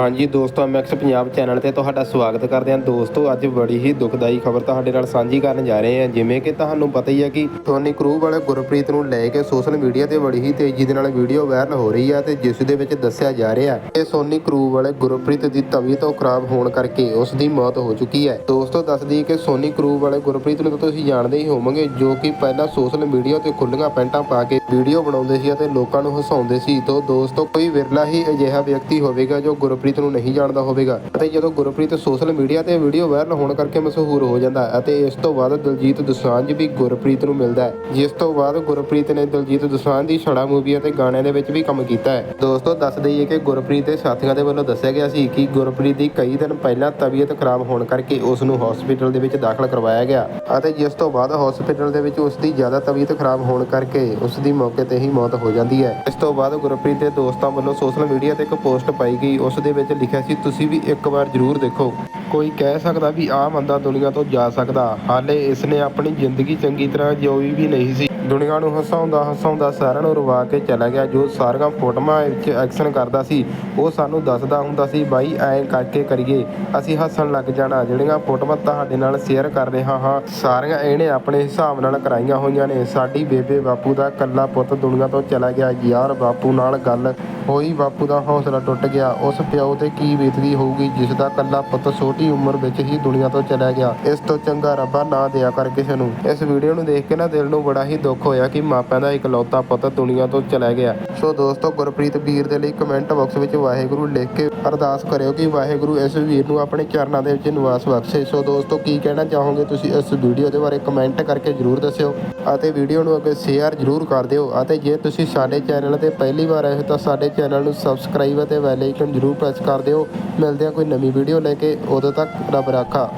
ਹਾਂਜੀ ਦੋਸਤੋ Max Punjab channel ਤੇ ਤੁਹਾਡਾ ਸਵਾਗਤ ਕਰਦੇ ਹਾਂ। ਦੋਸਤੋ, ਅੱਜ ਬੜੀ ਹੀ ਦੁਖਦਾਈ ਖਬਰ ਤੁਹਾਡੇ ਨਾਲ ਸਾਂਝੀ ਕਰਨ ਜਾ ਰਹੇ ਹਾਂ। ਜਿਵੇਂ ਕਿ ਤੁਹਾਨੂੰ ਪਤਾ ਹੀ ਹੈ ਕਿ ਟੋਨੀ ਕਰੂ ਵਾਲੇ ਗੁਰਪ੍ਰੀਤ ਨੂੰ ਲੈ ਕੇ ਸੋਸ਼ਲ ਮੀਡੀਆ ਤੇ ਬੜੀ ਹੀ ਤੇਜ਼ੀ ਦੇ ਨਾਲ ਵੀਡੀਓ ਵਾਇਰਲ ਹੋ ਰਹੀ ਹੈ ਤੇ ਜਿਸ ਦੇ ਵਿੱਚ ਦੱਸਿਆ ਜਾ ਰਿਹਾ ਹੈ ਕਿ ਸੋਨੀ ਕਰੂ ਵਾਲੇ ਗੁਰਪ੍ਰੀਤ ਦੀ ਤਵੀ ਤੋਂ ਖਰਾਬ ਹੋਣ ਕਰਕੇ ਉਸ ਦੀ ਮੌਤ ਹੋ ਚੁੱਕੀ ਹੈ। ਦੋਸਤੋ ਦੱਸਦੀ ਕਿ ਸੋਨੀ ਕਰੂ ਵਾਲੇ ਗੁਰਪ੍ਰੀਤ ਨੂੰ ਤਾਂ ਤੁਸੀਂ ਜਾਣਦੇ ਹੀ ਹੋਵੋਗੇ, ਜੋ ਕਿ ਪਹਿਲਾਂ ਸੋਸ਼ਲ ਮੀਡੀਆ ਤੇ ਖੁੱਲੀਆਂ ਪੈਂਟਾਂ ਪਾ ਕੇ ਵੀਡੀਓ ਬਣਾਉਂਦੇ ਸੀ ਅਤੇ ਲੋਕਾਂ ਨੂੰ ਹਸਾਉਂਦੇ ਸੀ। ਤੋਂ ਦੋਸਤੋ, ਕੋਈ ਵਿਰਲਾ ਹੀ ਅਜਿਹਾ ਵਿਅਕਤੀ ਹੋਵੇਗਾ ਜੋ ਗੁਰਪ੍ਰੀਤ ਨੂੰ ਨਹੀਂ ਜਾਣਦਾ ਹੋਵੇਗਾ ਅਤੇ ਜਦੋਂ ਗੁਰਪ੍ਰੀਤ ਸੋਸ਼ਲ ਮੀਡੀਆ ਤੇ ਵੀਡੀਓ ਵਾਇਰਲ ਹੋਣ ਕਰਕੇ ਮਸ਼ਹੂਰ ਹੋ ਜਾਂਦਾ ਹੈ ਅਤੇ ਇਸ ਤੋਂ ਬਾਅਦ ਦਲਜੀਤ ਦੋਸਾਂਝ ਵੀ ਗੁਰਪ੍ਰੀਤ ਨੂੰ ਮਿਲਦਾ ਹੈ, ਜਿਸ ਤੋਂ ਬਾਅਦ ਗੁਰਪ੍ਰੀਤ ਨੇ ਦਲਜੀਤ ਦੋਸਾਂਝ ਦੀ ਛੜਾ ਮੂਵੀ ਅਤੇ ਗਾਣਿਆਂ ਦੇ ਵਿੱਚ ਵੀ ਕੰਮ ਕੀਤਾ ਹੈ। ਦੋਸਤੋ, ਦੱਸ ਦਈਏ ਕਿ ਗੁਰਪ੍ਰੀਤ ਦੇ ਸਾਥੀਆਂ ਦੇ ਵੱਲੋਂ ਦੱਸਿਆ ਗਿਆ ਸੀ ਕਿ ਗੁਰਪ੍ਰੀਤ ਦੀ ਕਈ ਦਿਨ ਪਹਿਲਾਂ ਤਬੀਅਤ ਖਰਾਬ ਹੋਣ ਕਰਕੇ ਉਸ ਨੂੰ ਹਸਪੀਟਲ ਦੇ ਵਿੱਚ ਦਾਖਲ ਕਰਵਾਇਆ ਗਿਆ ਅਤੇ ਜਿਸ ਤੋਂ ਬਾਅਦ ਹਸਪੀਟਲ ਦੇ ਵਿੱਚ ਉਸ ਦੀ ਜ਼ਿਆਦਾ ਤਬੀਅਤ ਖਰਾਬ ਹੋਣ ਕਰਕੇ ਉਸ ਦੀ ਮੌਕੇ ਤੇ ਹੀ ਮੌਤ ਹੋ ਜਾਂਦੀ ਹੈ। ਇਸ ਤੋਂ ਬਾਅਦ ਗੁਰਪ੍ਰੀਤ ਦੇ ਦੋਸਤਾਂ ਵੱਲੋਂ ਸੋਸ਼ਲ ਮੀਡੀਆ ਤੇ ਇੱਕ ਪੋਸਟ ਪਾਈ ਗਈ, ਉਸ ਦੇ ਦੇ ਵਿੱਚ ਲਿਖਿਆ ਸੀ, ਤੁਸੀਂ ਵੀ ਇੱਕ ਵਾਰ ਜ਼ਰੂਰ ਦੇਖੋ। ਕੋਈ ਕਹਿ ਸਕਦਾ ਵੀ ਆਹ ਬੰਦਾ ਦੁਨੀਆ ਤੋਂ ਜਾ ਸਕਦਾ। ਹਾਲੇ ਇਸ ਨੇ ਆਪਣੀ ਜ਼ਿੰਦਗੀ ਚੰਗੀ ਤਰ੍ਹਾਂ ਜਿਉਈ ਵੀ ਨਹੀਂ ਸੀ। ਦੁਨੀਆ ਨੂੰ ਹਸਾਉਂਦਾ ਹਸਾਉਂਦਾ ਸਾਰਿਆਂ ਨੂੰ ਰਵਾ ਕੇ ਚਲਾ ਗਿਆ। ਜੋ ਸਾਰੀਆਂ ਫੋਟੋਆਂ ਵਿੱਚ ਐਕਸ਼ਨ ਕਰਦਾ ਸੀ, ਉਹ ਸਾਨੂੰ ਦੱਸਦਾ ਹੁੰਦਾ ਸੀ, ਬਾਈ, ਐਂ ਕਰਕੇ ਕਰੀਏ। ਅਸੀਂ ਹੱਸਣ ਲੱਗ ਜਾਣਾ। ਜਿਹੜੀਆਂ ਫੋਟੋਆਂ ਤੁਹਾਡੇ ਨਾਲ ਸ਼ੇਅਰ ਕਰ ਰਿਹਾ ਹਾਂ, ਸਾਰੀਆਂ ਇਹਨੇ ਆਪਣੇ ਹਿਸਾਬ ਨਾਲ ਕਰਾਈਆਂ ਹੋਈਆਂ ਨੇ। ਸਾਡੀ ਬੇਬੇ ਬਾਪੂ ਦਾ ਕੱਲਾ ਪੁੱਤ ਦੁਨੀਆ ਤੋਂ ਚਲਾ ਗਿਆ। ਯਾਰ, ਬਾਪੂ ਨਾਲ ਗੱਲ ਹੋਈ, ਬਾਪੂ ਦਾ ਹੌਸਲਾ ਟੁੱਟ ਗਿਆ। ਉਸ ਪਿਓ ਤੇ ਕੀ ਬੀਤਦੀ ਹੋਊਗੀ, ਜਿਸ ਦਾ ਕੱਲਾ ਪੁੱਤ ਛੋਟੀ ਉਮਰ ਵਿੱਚ ਹੀ ਦੁਨੀਆ ਤੋਂ ਚਲਾ ਗਿਆ। ਇਸ ਤੋਂ ਚੰਗਾ ਰੱਬਾ ਨਾ ਦਿਆ ਕਰ ਕਿਸੇ ਨੂੰ। ਇਸ ਵੀਡੀਓ ਨੂੰ ਦੇਖ ਕੇ ਨਾ ਦਿਲ ਨੂੰ ਬੜਾ ਹੀ ਦੁੱਖ ਹੋਇਆ ਕਿ ਮਾਪਿਆਂ ਦਾ ਇਕਲੌਤਾ ਪੁੱਤ ਦੁਨੀਆ ਤੋਂ ਚਲਾ ਗਿਆ। ਸੋ ਦੋਸਤੋ, ਗੁਰਪ੍ਰੀਤ ਵੀਰ ਦੇ ਲਈ ਕਮੈਂਟ ਬਾਕਸ ਵਿੱਚ ਵਾਹਿਗੁਰੂ ਲਿਖ ਕੇ ਅਰਦਾਸ ਕਰਿਓ ਕਿ ਵਾਹਿਗੁਰੂ ਇਸ ਵੀਰ ਨੂੰ ਆਪਣੇ ਚਰਨਾਂ ਦੇ ਵਿੱਚ ਨਿਵਾਸ ਬਖਸ਼ੇ। ਸੋ ਦੋਸਤੋ, ਕੀ ਕਹਿਣਾ ਚਾਹੋਗੇ ਤੁਸੀਂ ਇਸ ਵੀਡੀਓ ਦੇ ਬਾਰੇ ਕਮੈਂਟ ਕਰਕੇ ਜਰੂਰ ਦੱਸਿਓ ਅਤੇ ਵੀਡੀਓ ਨੂੰ ਅੱਗੇ ਸ਼ੇਅਰ ਜਰੂਰ ਕਰ ਦਿਓ ਅਤੇ ਜੇ ਤੁਸੀਂ ਸਾਡੇ ਚੈਨਲ ਤੇ ਪਹਿਲੀ ਵਾਰ ਆਏ ਹੋ ਤਾਂ ਸਾਡੇ ਚੈਨਲ ਨੂੰ ਸਬਸਕ੍ਰਾਈਬ ਅਤੇ ਬੈਲ ਆਈਕਨ ਜਰੂਰ ਪ੍ਰੈਸ ਕਰ ਦਿਓ। ਮਿਲਦੇ ਹਾਂ ਕੋਈ ਨਵੀਂ ਵੀਡੀਓ ਲੈ ਕੇ। ਉਦੋਂ ਤੱਕ ਰੱਬ ਰਾਖਾ।